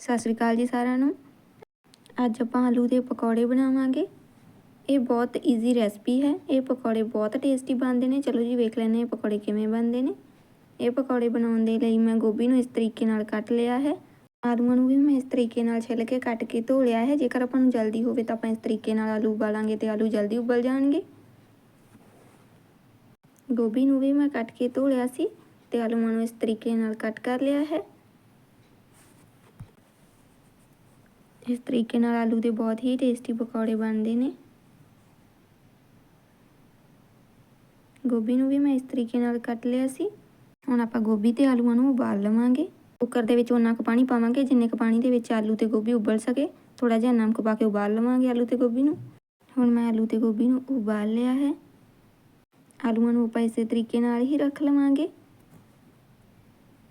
ਸਤਿ ਸ਼੍ਰੀ ਅਕਾਲ ਜੀ ਸਾਰਿਆਂ ਨੂੰ। ਅੱਜ ਆਪਾਂ ਆਲੂ ਦੇ ਪਕੌੜੇ ਬਣਾਵਾਂਗੇ। ਇਹ ਬਹੁਤ ਈਜ਼ੀ ਰੈਸਪੀ ਹੈ। ਇਹ ਪਕੌੜੇ ਬਹੁਤ ਟੇਸਟੀ ਬਣਦੇ ਨੇ। ਚਲੋ ਜੀ ਵੇਖ ਲੈਂਦੇ ਹਾਂ ਪਕੌੜੇ ਕਿਵੇਂ ਬਣਦੇ ਨੇ। ਇਹ ਪਕੌੜੇ ਬਣਾਉਣ ਦੇ ਲਈ ਮੈਂ ਗੋਭੀ ਨੂੰ ਇਸ ਤਰੀਕੇ ਨਾਲ ਕੱਟ ਲਿਆ ਹੈ। ਆਲੂਆਂ ਨੂੰ ਵੀ ਮੈਂ ਇਸ ਤਰੀਕੇ ਨਾਲ ਛਿੱਲ ਕੇ ਕੱਟ ਕੇ ਧੋ ਲਿਆ ਹੈ। ਜੇਕਰ ਆਪਾਂ ਨੂੰ ਜਲਦੀ ਹੋਵੇ ਤਾਂ ਆਪਾਂ ਇਸ ਤਰੀਕੇ ਨਾਲ ਆਲੂ ਉਬਾਲਾਂਗੇ ਤੇ ਆਲੂ ਜਲਦੀ ਉਬਲ ਜਾਣਗੇ। ਗੋਭੀ ਨੂੰ ਵੀ ਮੈਂ ਕੱਟ ਕੇ ਧੋ ਲਿਆ ਸੀ ਤੇ ਆਲੂਆਂ ਨੂੰ ਇਸ ਤਰੀਕੇ ਨਾਲ ਕੱਟ ਕਰ ਲਿਆ ਹੈ। ਇਸ ਤਰੀਕੇ ਨਾਲ ਆਲੂ ਦੇ ਬਹੁਤ ਹੀ ਟੇਸਟੀ ਪਕੌੜੇ ਬਣਦੇ ਨੇ। ਗੋਭੀ ਨੂੰ ਵੀ ਮੈਂ ਇਸ ਤਰੀਕੇ ਨਾਲ ਕੱਟ ਲਿਆ ਸੀ। ਹੁਣ ਆਪਾਂ ਗੋਭੀ ਤੇ ਆਲੂਆਂ ਨੂੰ ਉਬਾਲ ਲਵਾਂਗੇ। ਕੁੱਕਰ ਦੇ ਵਿੱਚ ਉਹਨਾਂ ਕੁ ਪਾਣੀ ਪਾਵਾਂਗੇ, ਜਿੰਨੇ ਕੁ ਪਾਣੀ ਦੇ ਵਿੱਚ ਆਲੂ ਤੇ ਗੋਭੀ ਉਬਲ ਸਕੇ। ਥੋੜਾ ਜਿਹਾ ਨਮਕ ਪਾ ਕੇ ਉਬਾਲ ਲਵਾਂਗੇ ਆਲੂ ਤੇ ਗੋਭੀ ਨੂੰ। ਹੁਣ ਮੈਂ ਆਲੂ ਤੇ ਗੋਭੀ ਨੂੰ ਉਬਾਲ ਲਿਆ ਹੈ। ਆਲੂਆਂ ਨੂੰ ਆਪਾਂ ਇਸੇ ਤਰੀਕੇ ਨਾਲ ਹੀ ਰੱਖ ਲਵਾਂਗੇ।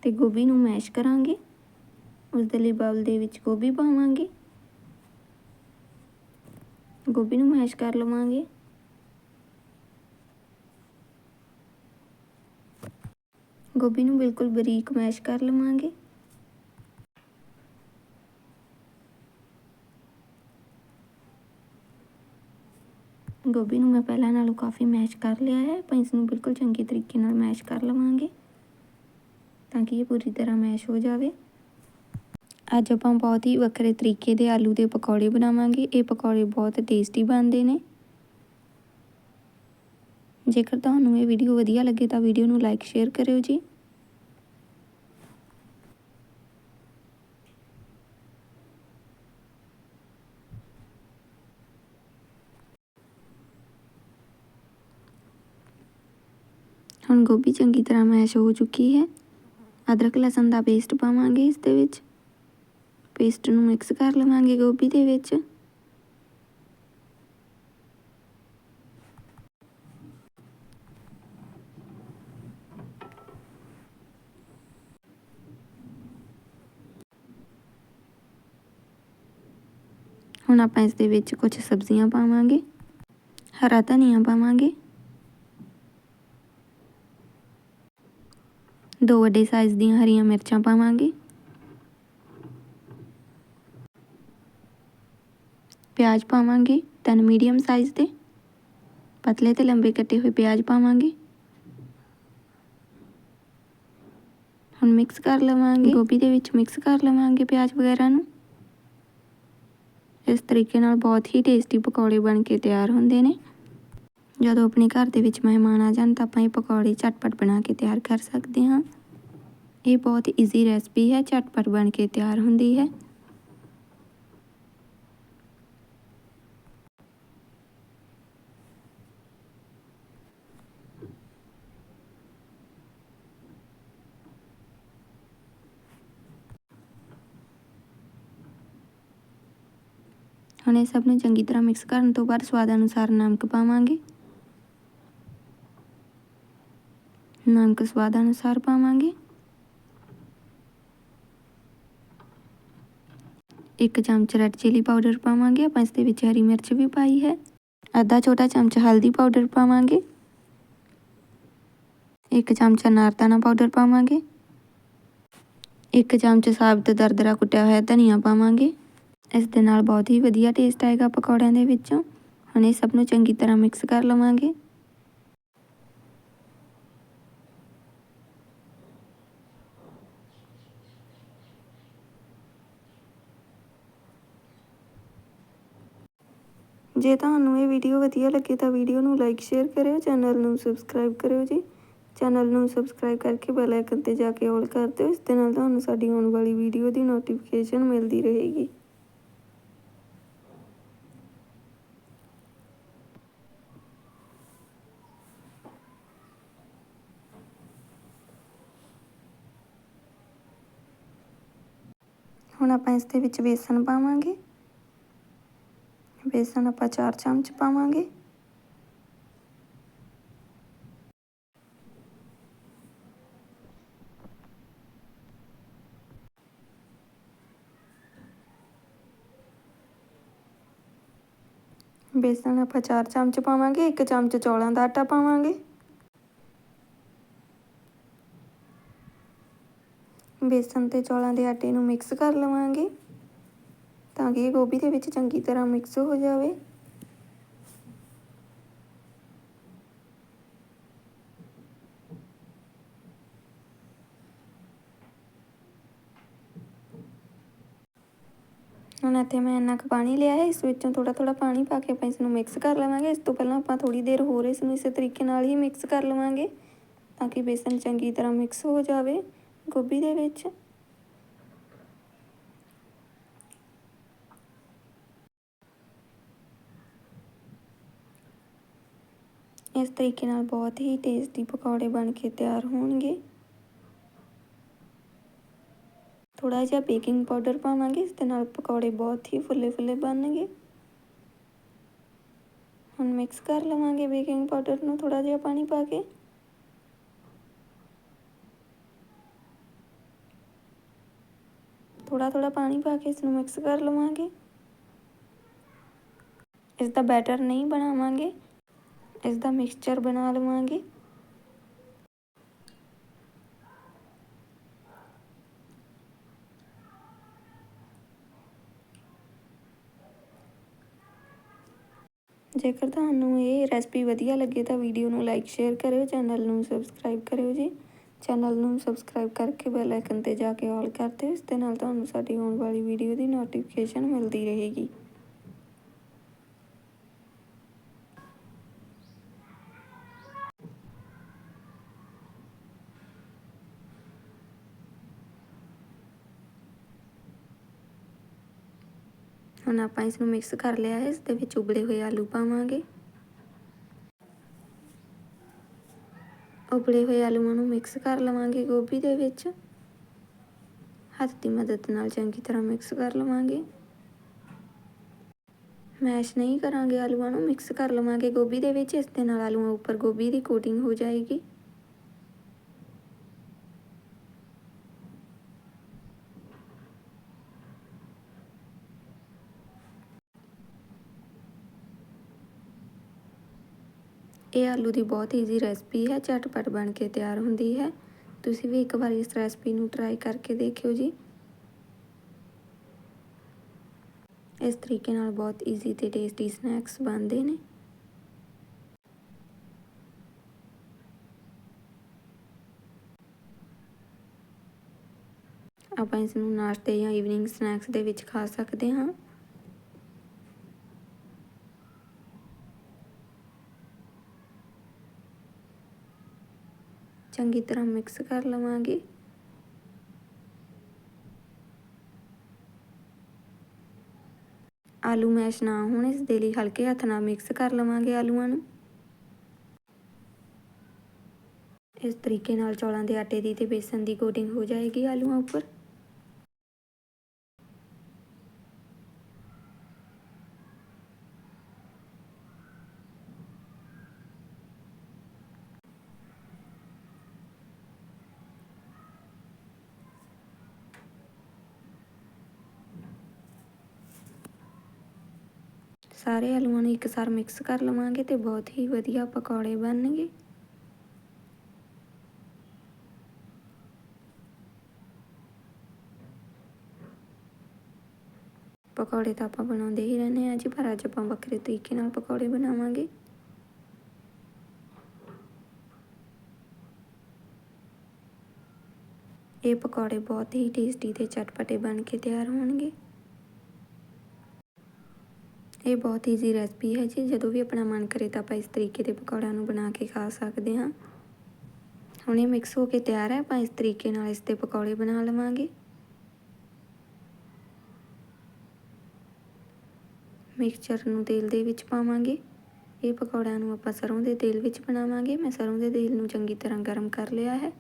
ਤੇ ਗੋਭੀ ਨੂੰ ਮੈਸ਼ ਕਰਾਂਗੇ। ਉਸ ਦੇ ਲਈ ਬਾਉਲ ਦੇ ਵਿੱਚ ਗੋਭੀ ਪਾਵਾਂਗੇ। ਗੋਭੀ ਨੂੰ ਮੈਸ਼ ਕਰ ਲਵਾਂਗੇ। ਗੋਭੀ ਨੂੰ ਬਿਲਕੁਲ ਬਰੀਕ ਮੈਸ਼ ਕਰ ਲਵਾਂਗੇ। ਗੋਭੀ ਨੂੰ ਮੈਂ ਪਹਿਲਾਂ ਨਾਲੋਂ ਕਾਫੀ ਮੈਸ਼ ਕਰ ਲਿਆ ਹੈ, ਆਪਾਂ ਇਸ ਨੂੰ ਬਿਲਕੁਲ ਚੰਗੇ ਤਰੀਕੇ ਨਾਲ ਮੈਸ਼ ਕਰ ਲਵਾਂਗੇ, ਤਾਂ ਕਿ ਇਹ ਪੂਰੀ ਤਰ੍ਹਾਂ ਮੈਸ਼ ਹੋ ਜਾਵੇ। ਅੱਜ ਆਪਾਂ ਬਹੁਤ ਹੀ ਵੱਖਰੇ ਤਰੀਕੇ ਦੇ ਆਲੂ ਦੇ ਪਕੌੜੇ ਬਣਾਵਾਂਗੇ। ਇਹ ਪਕੌੜੇ ਬਹੁਤ ਟੇਸਟੀ ਬਣਦੇ ਨੇ। ਜੇਕਰ ਤੁਹਾਨੂੰ ਇਹ ਵੀਡੀਓ ਵਧੀਆ ਲੱਗੇ ਤਾਂ ਵੀਡੀਓ ਨੂੰ ਲਾਈਕ ਸ਼ੇਅਰ ਕਰਿਓ ਜੀ। ਹੁਣ ਗੋਭੀ ਚੰਗੀ ਤਰ੍ਹਾਂ ਮੈਸ਼ ਹੋ ਚੁੱਕੀ ਹੈ। ਅਦਰਕ, ਲਸਣ ਦਾ ਪੇਸਟ ਪਾਵਾਂਗੇ ਇਸ ਦੇ ਵਿੱਚ। ਪੇਸਟ ਨੂੰ ਮਿਕਸ ਕਰ ਲਵਾਂਗੇ ਗੋਭੀ ਦੇ ਵਿੱਚ। ਹੁਣ ਆਪਾਂ ਇਸ ਦੇ ਵਿੱਚ ਕੁਝ ਸਬਜ਼ੀਆਂ ਪਾਵਾਂਗੇ, ਹਰਾ ਧਨੀਆ ਪਾਵਾਂਗੇ। ਦੋ ਵੱਡੇ ਸਾਈਜ਼ ਦੀਆਂ ਹਰੀਆਂ ਮਿਰਚਾਂ ਪਾਵਾਂਗੇ। ਪਿਆਜ਼ ਪਾਵਾਂਗੇ, ਤਿੰਨ ਮੀਡੀਅਮ ਸਾਈਜ਼ ਦੇ। ਪਤਲੇ ਤੇ ਲੰਬੇ ਕੱਟੇ ਹੋਏ ਪਿਆਜ਼ ਪਾਵਾਂਗੇ। ਹੁਣ ਮਿਕਸ ਕਰ ਲਵਾਂਗੇ। ਗੋਭੀ ਦੇ ਵਿੱਚ ਮਿਕਸ ਕਰ ਲਵਾਂਗੇ ਪਿਆਜ਼ ਵਗੈਰਾ ਨੂੰ। ਇਸ ਤਰੀਕੇ ਨਾਲ ਬਹੁਤ ਹੀ ਟੇਸਟੀ ਪਕੌੜੇ ਬਣ ਕੇ ਤਿਆਰ ਹੁੰਦੇ ਨੇ। ਜਦੋਂ ਆਪਣੇ ਘਰ ਦੇ ਵਿੱਚ ਮਹਿਮਾਨ ਆ ਜਾਣ ਤਾਂ ਆਪਾਂ ਇਹ ਪਕੌੜੇ ਝਟਪਟ ਬਣਾ ਕੇ ਤਿਆਰ ਕਰ ਸਕਦੇ ਹਾਂ। ਇਹ ਬਹੁਤ ਈਜ਼ੀ ਰੈਸਪੀ ਹੈ, ਝਟਪਟ ਬਣ ਕੇ ਤਿਆਰ ਹੁੰਦੀ ਹੈ। ਹੁਣ ਇਹ ਸਭ ਨੂੰ ਚੰਗੀ ਤਰ੍ਹਾਂ ਮਿਕਸ ਕਰਨ ਤੋਂ ਬਾਅਦ ਸਵਾਦ ਅਨੁਸਾਰ ਨਮਕ ਪਾਵਾਂਗੇ। ਨਮਕ ਸਵਾਦ ਅਨੁਸਾਰ ਪਾਵਾਂਗੇ। ਇੱਕ ਚਮਚ ਰੈੱਡ ਚਿਲੀ ਪਾਊਡਰ ਪਾਵਾਂਗੇ। ਆਪਾਂ ਇਸ ਦੇ ਵਿੱਚ ਹਰੀ ਮਿਰਚ ਵੀ ਪਾਈ ਹੈ। ਅੱਧਾ ਛੋਟਾ ਚਮਚ ਹਲਦੀ ਪਾਊਡਰ ਪਾਵਾਂਗੇ। ਇੱਕ ਚਮਚ ਨਾਰਦਾਨਾ ਪਾਊਡਰ ਪਾਵਾਂਗੇ। ਇੱਕ ਚਮਚ ਸਾਬਤ ਦਰਦਰਾ ਕੁੱਟਿਆ ਹੋਇਆ ਧਨੀਆ ਪਾਵਾਂਗੇ। ਇਸ ਦੇ ਨਾਲ ਬਹੁਤ ਹੀ ਵਧੀਆ ਟੇਸਟ ਆਏਗਾ ਪਕੌੜਿਆਂ ਦੇ ਵਿੱਚੋਂ। ਹੁਣ ਇਹ ਸਭ ਨੂੰ ਚੰਗੀ ਤਰ੍ਹਾਂ ਮਿਕਸ ਕਰ ਲਵਾਂਗੇ। ਜੇ ਤੁਹਾਨੂੰ ਇਹ ਵੀਡੀਓ ਵਧੀਆ ਲੱਗੇ ਤਾਂ ਵੀਡੀਓ ਨੂੰ ਲਾਈਕ ਸ਼ੇਅਰ ਕਰਿਓ ਚੈਨਲ ਨੂੰ ਸਬਸਕ੍ਰਾਈਬ ਕਰਿਓ ਜੀ। ਚੈਨਲ ਨੂੰ ਸਬਸਕ੍ਰਾਈਬ ਕਰਕੇ ਬੈਲ ਆਈਕਨ ਤੇ ਜਾ ਕੇ ਆਲ ਕਰ ਦਿਓ। ਇਸ ਦੇ ਨਾਲ ਤੁਹਾਨੂੰ ਸਾਡੀ ਆਉਣ ਵਾਲੀ ਵੀਡੀਓ ਦੀ ਨੋਟੀਫਿਕੇਸ਼ਨ ਮਿਲਦੀ ਰਹੇਗੀ। ਹੁਣ ਆਪਾਂ ਇਸ ਦੇ ਵਿੱਚ ਬੇਸਨ ਪਾਵਾਂਗੇ। ਬੇਸਣ ਆਪਾਂ 4 ਚਮਚ ਪਾਵਾਂਗੇ। ਬੇਸਣ ਆਪਾਂ 4 ਚਮਚ ਪਾਵਾਂਗੇ, ਇੱਕ ਚਮਚ ਚੌਲਾਂ ਦਾ ਆਟਾ ਪਾਵਾਂਗੇ। ਬੇਸਨ ਤੇ ਚੌਲਾਂ ਦੇ ਆਟੇ ਨੂੰ ਮਿਕਸ ਕਰ ਲਵਾਂਗੇ ਤਾਂ ਕਿ ਇਹ ਗੋਭੀ ਦੇ ਵਿੱਚ ਚੰਗੀ ਤਰ੍ਹਾਂ ਮਿਕਸ ਹੋ ਜਾਵੇ। ਹੁਣ ਇੱਥੇ ਮੈਂ ਇੰਨਾ ਕੁ ਪਾਣੀ ਲਿਆ ਹੈ, ਇਸ ਵਿੱਚੋਂ ਥੋੜਾ ਥੋੜਾ ਪਾਣੀ ਪਾ ਕੇ ਆਪਾਂ ਇਸ ਨੂੰ ਮਿਕਸ ਕਰ ਲਵਾਂਗੇ। ਇਸ ਤੋਂ ਪਹਿਲਾਂ ਆਪਾਂ ਥੋੜੀ ਦੇਰ ਹੋਰ ਇਸ ਨੂੰ ਇਸੇ ਤਰੀਕੇ ਨਾਲ ਹੀ ਮਿਕਸ ਕਰ ਲਵਾਂਗੇ ਤਾਂ ਕਿ ਬੇਸਨ ਚੰਗੀ ਤਰ੍ਹਾਂ ਮਿਕਸ ਹੋ ਜਾਵੇ। ਗੋਭੀ ਦੇ ਵਿੱਚ। ਇਸ ਤਰੀਕੇ ਨਾਲ ਬਹੁਤ ਹੀ ਟੇਸਟੀ ਪਕੌੜੇ ਬਣ ਕੇ ਤਿਆਰ ਹੋਣਗੇ। ਥੋੜਾ ਜਿਹਾ ਬੇਕਿੰਗ ਪਾਊਡਰ ਪਾਵਾਂਗੇ, ਇਸ ਦੇ ਨਾਲ ਪਕੌੜੇ ਬਹੁਤ ਹੀ ਫੁੱਲੇ ਫੁੱਲੇ ਬਣਨਗੇ। ਹੁਣ ਮਿਕਸ ਕਰ ਲਵਾਂਗੇ ਬੇਕਿੰਗ ਪਾਊਡਰ ਨੂੰ ਥੋੜਾ ਜਿਹਾ ਪਾਣੀ ਪਾ ਕੇ। ਥੋੜਾ ਥੋੜਾ ਪਾਣੀ ਪਾ ਕੇ ਇਸ ਨੂੰ ਮਿਕਸ ਕਰ ਲਵਾਂਗੇ। ਇਸ ਦਾ ਬੈਟਰ ਨਹੀਂ ਬਣਾਵਾਂਗੇ। ਇਸ ਦਾ ਮਿਕਸਚਰ ਬਣਾ ਲਵਾਂਗੇ। ਜੇਕਰ ਤੁਹਾਨੂੰ ਇਹ ਰੈਸਪੀ ਵਧੀਆ ਲੱਗੇ ਤਾਂ ਵੀਡੀਓ ਨੂੰ ਲਾਈਕ ਸ਼ੇਅਰ ਕਰਿਓ ਚੈਨਲ ਨੂੰ ਸਬਸਕ੍ਰਾਈਬ ਕਰਿਓ ਜੀ। ਚੈਨਲ ਨੂੰ ਸਬਸਕ੍ਰਾਈਬ ਕਰਕੇ ਬੈਲ ਆਈਕਨ ਤੇ ਜਾ ਕੇ ਆਲ ਕਰ ਦਿਓ ਇਸ ਦੇ ਨਾਲ ਤੁਹਾਨੂੰ ਸਾਡੀ ਆਉਣ ਵਾਲੀ ਵੀਡੀਓ ਦੀ ਨੋਟੀਫਿਕੇਸ਼ਨ ਮਿਲਦੀ ਰਹੇਗੀ। ਹੁਣ ਆਪਾਂ ਇਸ ਨੂੰ ਮਿਕਸ ਕਰ ਲਿਆ ਹੈ, ਇਸ ਦੇ ਵਿੱਚ ਉਬਲੇ ਹੋਏ ਆਲੂ ਪਾਵਾਂਗੇ। ਉਬਲੇ ਹੋਏ ਆਲੂਆਂ ਨੂੰ ਮਿਕਸ ਕਰ ਲਵਾਂਗੇ ਗੋਭੀ ਦੇ ਵਿੱਚ। ਹੱਥ ਦੀ ਮਦਦ ਨਾਲ ਚੰਗੀ ਤਰ੍ਹਾਂ ਮਿਕਸ ਕਰ ਲਵਾਂਗੇ। ਮੈਸ਼ ਨਹੀਂ ਕਰਾਂਗੇ, ਆਲੂਆਂ ਨੂੰ ਮਿਕਸ ਕਰ ਲਵਾਂਗੇ ਗੋਭੀ ਦੇ ਵਿੱਚ। ਇਸ ਦੇ ਨਾਲ ਆਲੂਆਂ ਉੱਪਰ ਗੋਭੀ ਦੀ ਕੋਟਿੰਗ ਹੋ ਜਾਏਗੀ। ਇਹ ਆਲੂ ਦੀ ਬਹੁਤ ਈਜ਼ੀ ਰੈਸਪੀ ਹੈ, ਝਟਪਟ ਬਣ ਕੇ ਤਿਆਰ ਹੁੰਦੀ ਹੈ। ਤੁਸੀਂ ਵੀ ਇੱਕ ਵਾਰ ਇਸ ਰੈਸਪੀ ਨੂੰ ਟਰਾਈ ਕਰਕੇ ਦੇਖਿਓ ਜੀ। ਇਸ ਤਰੀਕੇ ਨਾਲ ਬਹੁਤ ਈਜ਼ੀ ਤੇ ਟੇਸਟੀ ਸਨੈਕਸ ਬਣਦੇ ਨੇ। ਆਪਾਂ ਇਸ ਨੂੰ ਨਾਸ਼ਤੇ ਜਾਂ ਈਵਨਿੰਗ ਸਨੈਕਸ ਦੇ ਵਿੱਚ ਖਾ ਸਕਦੇ ਹਾਂ। ਚੰਗੀ ਤਰ੍ਹਾਂ ਮਿਕਸ ਕਰ ਲਵਾਂਗੇ। ਆਲੂ ਮੈਸ਼ ਨਾ ਹੋਣ, ਇਸ ਦੇ ਲਈ ਹਲਕੇ ਹੱਥ ਨਾਲ ਮਿਕਸ ਕਰ ਲਵਾਂਗੇ ਆਲੂਆਂ ਨੂੰ। ਇਸ ਤਰੀਕੇ ਨਾਲ ਚੌਲਾਂ ਦੇ ਆਟੇ ਦੀ ਤੇ ਬੇਸਨ ਦੀ ਕੋਟਿੰਗ ਹੋ ਜਾਏਗੀ ਆਲੂਆਂ ਉੱਪਰ। ਸਾਰੇ ਆਲੂਆਂ ਨੂੰ ਇੱਕਸਾਰ ਮਿਕਸ ਕਰ ਲਵਾਂਗੇ ਤੇ ਬਹੁਤ ਹੀ ਵਧੀਆ ਪਕੌੜੇ ਬਣਨਗੇ। ਪਕੌੜੇ ਤਾਂ ਆਪਾਂ ਬਣਾਉਂਦੇ ਹੀ ਰਹਿੰਦੇ ਹਾਂ ਜੀ, ਪਰ ਅੱਜ ਆਪਾਂ ਵੱਖਰੇ ਤਰੀਕੇ ਨਾਲ ਪਕੌੜੇ ਬਣਾਵਾਂਗੇ। ਇਹ ਪਕੌੜੇ ਬਹੁਤ ਹੀ ਟੇਸਟੀ ਤੇ ਚਟਪਟੇ ਬਣ ਕੇ ਤਿਆਰ ਹੋਣਗੇ। ਇਹ ਬਹੁਤ ਈਜ਼ੀ ਰੈਸਪੀ ਹੈ ਜੀ। ਜਦੋਂ ਵੀ ਆਪਣਾ ਮਨ ਕਰੇ ਤਾਂ ਆਪਾਂ ਇਸ ਤਰੀਕੇ ਦੇ ਪਕੌੜਿਆਂ ਨੂੰ ਬਣਾ ਕੇ ਖਾ ਸਕਦੇ ਹਾਂ। ਹੁਣ ਇਹ ਮਿਕਸ ਹੋ ਕੇ ਤਿਆਰ ਹੈ, ਆਪਾਂ ਇਸ ਤਰੀਕੇ ਨਾਲ ਇਸ ਦੇ ਪਕੌੜੇ ਬਣਾ ਲਵਾਂਗੇ। ਮਿਕਸਚਰ ਨੂੰ ਤੇਲ ਦੇ ਵਿੱਚ ਪਾਵਾਂਗੇ। ਇਹ ਪਕੌੜਿਆਂ ਨੂੰ ਆਪਾਂ ਸਰੋਂ ਦੇ ਤੇਲ ਵਿੱਚ ਬਣਾਵਾਂਗੇ। ਮੈਂ ਸਰੋਂ ਦੇ ਤੇਲ ਨੂੰ ਚੰਗੀ ਤਰ੍ਹਾਂ ਗਰਮ ਕਰ ਲਿਆ ਹੈ।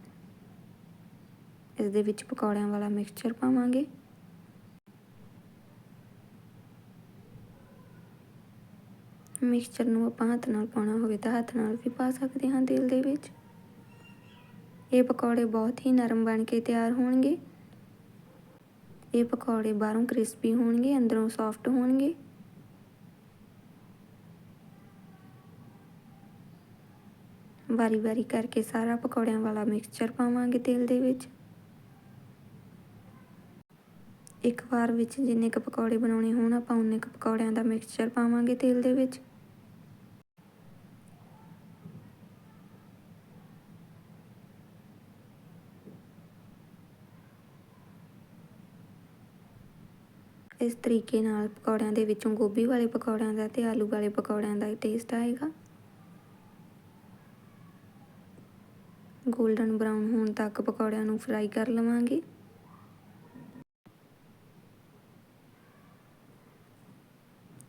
ਇਸ ਦੇ ਵਿੱਚ ਪਕੌੜਿਆਂ ਵਾਲਾ ਮਿਕਸਚਰ ਪਾਵਾਂਗੇ। ਮਿਕਸਚਰ ਨੂੰ ਆਪਾਂ ਹੱਥ ਨਾਲ ਪਾਉਣਾ ਹੋਵੇ ਤਾਂ ਹੱਥ ਨਾਲ ਵੀ ਪਾ ਸਕਦੇ ਹਾਂ ਤੇਲ ਦੇ ਵਿੱਚ। ਇਹ ਪਕੌੜੇ ਬਹੁਤ ਹੀ ਨਰਮ ਬਣ ਕੇ ਤਿਆਰ ਹੋਣਗੇ। ਇਹ ਪਕੌੜੇ ਬਾਹਰੋਂ ਕ੍ਰਿਸਪੀ ਹੋਣਗੇ, ਅੰਦਰੋਂ ਸੌਫਟ ਹੋਣਗੇ। ਵਾਰੀ ਵਾਰੀ ਕਰਕੇ ਸਾਰਾ ਪਕੌੜਿਆਂ ਵਾਲਾ ਮਿਕਸਚਰ ਪਾਵਾਂਗੇ ਤੇਲ ਦੇ ਵਿੱਚ। ਇੱਕ ਵਾਰ ਵਿੱਚ ਜਿੰਨੇ ਕੁ ਪਕੌੜੇ ਬਣਾਉਣੇ ਹੋਣ, ਆਪਾਂ ਉਨੇ ਕੁ ਪਕੌੜਿਆਂ ਦਾ ਮਿਕਸਚਰ ਪਾਵਾਂਗੇ ਤੇਲ ਦੇ ਵਿੱਚ। ਇਸ ਤਰੀਕੇ ਨਾਲ ਪਕੌੜਿਆਂ ਦੇ ਵਿੱਚੋਂ ਗੋਭੀ ਵਾਲੇ ਪਕੌੜਿਆਂ ਦਾ ਤੇ ਆਲੂ ਵਾਲੇ ਪਕੌੜਿਆਂ ਦਾ ਟੇਸਟ ਆਏਗਾ। 골ਡਨ ਬਰਾਊਨ ਹੋਣ ਤੱਕ ਪਕੌੜਿਆਂ ਨੂੰ ਫਰਾਈ ਕਰ ਲਵਾਂਗੇ।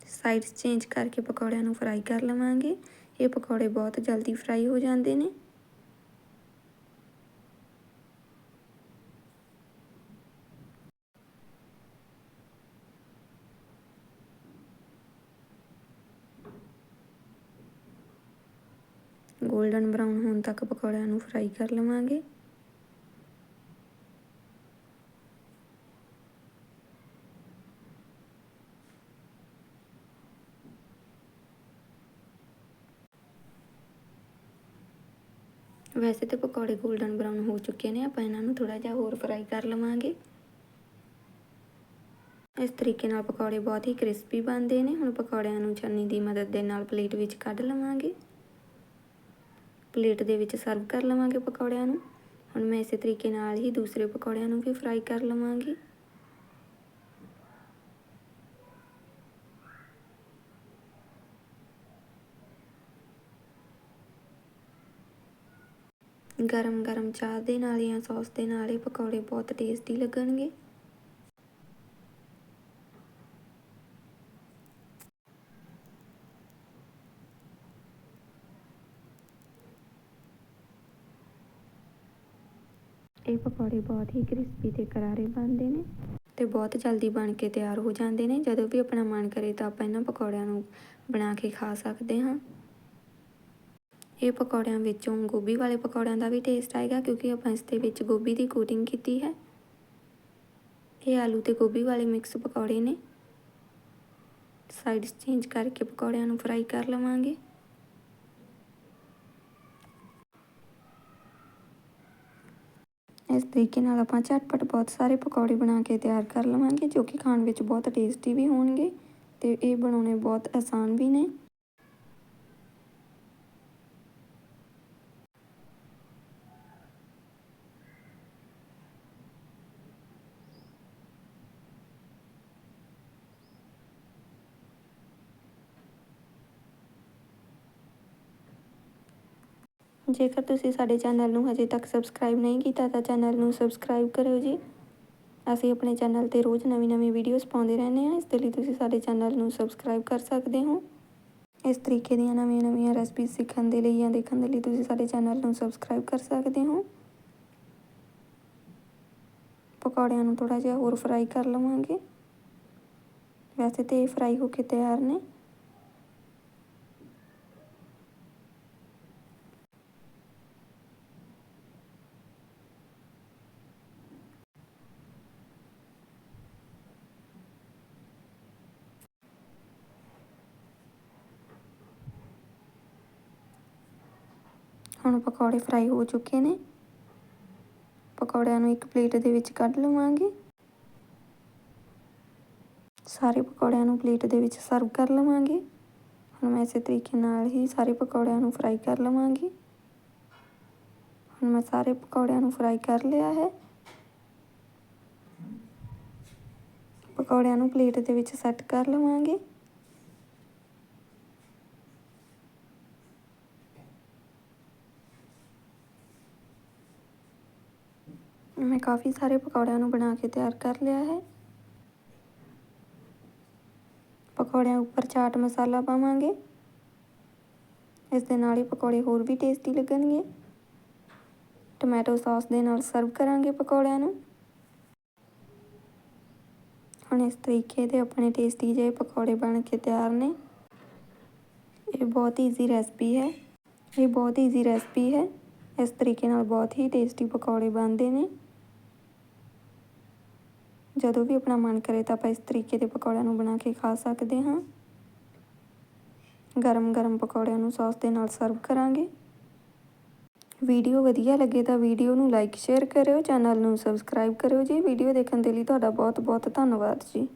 ਸਾਈਡਸ ਚੇਂਜ ਕਰਕੇ ਪਕੌੜਿਆਂ ਨੂੰ ਫਰਾਈ ਕਰ ਲਵਾਂਗੇ। ਇਹ ਪਕੌੜੇ ਬਹੁਤ ਜਲਦੀ ਫਰਾਈ ਹੋ ਜਾਂਦੇ ਨੇ। 골ਡਨ ਬਰਾਊਨ ਹੋਣ ਤੱਕ ਪਕੌੜਿਆਂ ਨੂੰ ਫਰਾਈ ਕਰ ਲਵਾਂਗੇ। ਵੈਸੇ ਤੇ ਪਕੌੜੇ 골ਡਨ ਬਰਾਊਨ ਹੋ ਚੁੱਕੇ ਨੇ, ਆਪਾਂ ਇਹਨਾਂ ਨੂੰ ਥੋੜਾ ਜਿਹਾ ਹੋਰ ਫਰਾਈ ਕਰ ਲਵਾਂਗੇ। ਇਸ ਤਰੀਕੇ ਨਾਲ ਪਕੌੜੇ ਬਹੁਤ ਹੀ ਕ੍ਰਿਸਪੀ ਬਣਦੇ ਨੇ, ਹੁਣ ਪਕੌੜਿਆਂ ਨੂੰ ਛੰਨੀ ਦੀ ਮਦਦ ਦੇ ਨਾਲ ਪਲੇਟ ਵਿੱਚ ਕੱਢ ਲਵਾਂਗੇ। ਪਲੇਟ ਦੇ ਵਿੱਚ ਸਰਵ ਕਰ ਲਵਾਂਗੇ ਪਕੌੜਿਆਂ ਨੂੰ। ਹੁਣ ਮੈਂ ਇਸੇ ਤਰੀਕੇ ਨਾਲ ਹੀ ਦੂਸਰੇ ਪਕੌੜਿਆਂ ਨੂੰ ਵੀ ਫਰਾਈ ਕਰ ਲਵਾਂਗੀ। ਗਰਮ ਗਰਮ ਚਾਹ ਦੇ ਨਾਲ ਜਾਂ ਸੌਸ ਦੇ ਨਾਲ ਇਹ ਪਕੌੜੇ ਬਹੁਤ ਟੇਸਟੀ ਲੱਗਣਗੇ। ਇਹ ਪਕੌੜੇ ਬਹੁਤ ਹੀ ਕ੍ਰਿਸਪੀ ਤੇ ਕਰਾਰੇ ਬਣਦੇ ਨੇ ਤੇ ਬਹੁਤ ਜਲਦੀ ਬਣ ਕੇ ਤਿਆਰ ਹੋ ਜਾਂਦੇ ਨੇ। ਜਦੋਂ ਵੀ ਆਪਣਾ ਮਨ ਕਰੇ ਤਾਂ ਆਪਾਂ ਇਹਨਾਂ ਪਕੌੜਿਆਂ ਨੂੰ ਬਣਾ ਕੇ ਖਾ ਸਕਦੇ ਹਾਂ। ਇਹ ਪਕੌੜਿਆਂ ਵਿੱਚੋਂ ਗੋਭੀ ਵਾਲੇ ਪਕੌੜਿਆਂ ਦਾ ਵੀ ਟੇਸਟ ਆਏਗਾ ਕਿਉਂਕਿ ਆਪਾਂ ਇਸ ਦੇ ਵਿੱਚ ਗੋਭੀ ਦੀ ਕੋਟਿੰਗ ਕੀਤੀ ਹੈ। ਇਹ ਆਲੂ ਤੇ ਗੋਭੀ ਵਾਲੇ ਮਿਕਸ ਪਕੌੜੇ ਨੇ। ਸਾਈਡਸ ਚੇਂਜ ਕਰਕੇ ਪਕੌੜਿਆਂ ਨੂੰ ਫਰਾਈ ਕਰ ਲਵਾਂਗੇ। ਇਸ ਤਰੀਕੇ ਨਾਲ ਆਪਾਂ ਝਟਪਟ ਬਹੁਤ ਸਾਰੇ ਪਕੌੜੇ ਬਣਾ ਕੇ ਤਿਆਰ ਕਰ ਲਵਾਂਗੇ ਜੋ ਕਿ ਖਾਣ ਵਿੱਚ ਬਹੁਤ ਟੇਸਟੀ ਵੀ ਹੋਣਗੇ ਅਤੇ ਇਹ ਬਣਾਉਣੇ ਬਹੁਤ ਆਸਾਨ ਵੀ ਨੇ। ਜੇਕਰ ਤੁਸੀਂ ਸਾਡੇ ਚੈਨਲ ਨੂੰ ਹਜੇ ਤੱਕ ਸਬਸਕ੍ਰਾਈਬ ਨਹੀਂ ਕੀਤਾ, ਤਾਂ ਚੈਨਲ ਨੂੰ ਸਬਸਕ੍ਰਾਈਬ ਕਰਿਓ ਜੀ। ਅਸੀਂ ਆਪਣੇ ਚੈਨਲ ਤੇ ਰੋਜ਼ ਨਵੀਂ-ਨਵੀਂ ਵੀਡੀਓਜ਼ ਪਾਉਂਦੇ ਰਹਿੰਦੇ ਹਾਂ, ਇਸ ਦੇ ਲਈ ਤੁਸੀਂ ਸਾਡੇ ਚੈਨਲ ਨੂੰ ਸਬਸਕ੍ਰਾਈਬ ਕਰ ਸਕਦੇ ਹੋ। ਇਸ ਤਰੀਕੇ ਦੀਆਂ ਨਵੀਆਂ-ਨਵੀਆਂ ਰੈਸਪੀਜ਼ ਸਿੱਖਣ ਦੇ ਲਈ ਜਾਂ ਦੇਖਣ ਦੇ ਲਈ ਤੁਸੀਂ ਸਾਡੇ ਚੈਨਲ ਨੂੰ ਸਬਸਕ੍ਰਾਈਬ ਕਰ ਸਕਦੇ ਹੋ। ਪਕੌੜਿਆਂ ਨੂੰ ਥੋੜਾ ਜਿਹਾ ਹੋਰ ਫਰਾਈ ਕਰ ਲਵਾਂਗੇ। ਵੈਸੇ ਤੇ ਇਹ ਫਰਾਈ ਹੋ ਕੇ ਤਿਆਰ ਨੇ। ਹੁਣ ਪਕੌੜੇ ਫਰਾਈ ਹੋ ਚੁੱਕੇ ਨੇ। ਪਕੌੜਿਆਂ ਨੂੰ ਇੱਕ ਪਲੇਟ ਦੇ ਵਿੱਚ ਕੱਢ ਲਵਾਂਗੇ। ਸਾਰੇ ਪਕੌੜਿਆਂ ਨੂੰ ਪਲੇਟ ਦੇ ਵਿੱਚ ਸਰਵ ਕਰ ਲਵਾਂਗੇ। ਹੁਣ ਮੈਂ ਇਸੇ ਤਰੀਕੇ ਨਾਲ ਹੀ ਸਾਰੇ ਪਕੌੜਿਆਂ ਨੂੰ ਫਰਾਈ ਕਰ ਲਵਾਂਗੀ। ਹੁਣ ਮੈਂ ਸਾਰੇ ਪਕੌੜਿਆਂ ਨੂੰ ਫਰਾਈ ਕਰ ਲਿਆ ਹੈ। ਪਕੌੜਿਆਂ ਨੂੰ ਪਲੇਟ ਦੇ ਵਿੱਚ ਸੈੱਟ ਕਰ ਲਵਾਂਗੇ। ਮੈਂ ਕਾਫੀ ਸਾਰੇ ਪਕੌੜਿਆਂ ਨੂੰ ਬਣਾ ਕੇ ਤਿਆਰ ਕਰ ਲਿਆ ਹੈ। ਪਕੌੜਿਆਂ ਉੱਪਰ ਚਾਟ ਮਸਾਲਾ ਪਾਵਾਂਗੇ। ਇਸ ਦੇ ਨਾਲ ਹੀ ਪਕੌੜੇ ਹੋਰ ਵੀ ਟੇਸਟੀ ਲੱਗਣਗੇ। ਟੋਮੈਟੋ ਸੌਸ ਦੇ ਨਾਲ ਸਰਵ ਕਰਾਂਗੇ ਪਕੌੜਿਆਂ ਨੂੰ। ਹੁਣ ਇਸ ਤਰੀਕੇ ਦੇ ਆਪਣੇ ਟੇਸਟੀ ਜਿਹੇ ਪਕੌੜੇ ਬਣ ਕੇ ਤਿਆਰ ਨੇ। ਇਹ ਬਹੁਤ ਈਜ਼ੀ ਰੈਸਪੀ ਹੈ। ਇਹ ਬਹੁਤ ਈਜ਼ੀ ਰੈਸਪੀ ਹੈ। ਇਸ ਤਰੀਕੇ ਨਾਲ ਬਹੁਤ ਹੀ ਟੇਸਟੀ ਪਕੌੜੇ ਬਣਦੇ ਨੇ। ਜਦੋਂ ਵੀ ਆਪਣਾ ਮਨ ਕਰੇ ਤਾਂ ਆਪਾਂ ਇਸ ਤਰੀਕੇ ਦੇ ਪਕੌੜਿਆਂ ਨੂੰ ਬਣਾ ਕੇ ਖਾ ਸਕਦੇ ਹਾਂ। ਗਰਮ ਗਰਮ ਪਕੌੜਿਆਂ ਨੂੰ ਸੌਸ ਦੇ ਨਾਲ ਸਰਵ ਕਰਾਂਗੇ। ਵੀਡੀਓ ਵਧੀਆ ਲੱਗੇ ਤਾਂ ਵੀਡੀਓ ਨੂੰ ਲਾਈਕ ਸ਼ੇਅਰ ਕਰਿਓ ਚੈਨਲ ਨੂੰ ਸਬਸਕ੍ਰਾਈਬ ਕਰਿਓ ਜੀ। ਵੀਡੀਓ ਦੇਖਣ ਦੇ ਲਈ ਤੁਹਾਡਾ ਬਹੁਤ ਬਹੁਤ ਧੰਨਵਾਦ ਜੀ।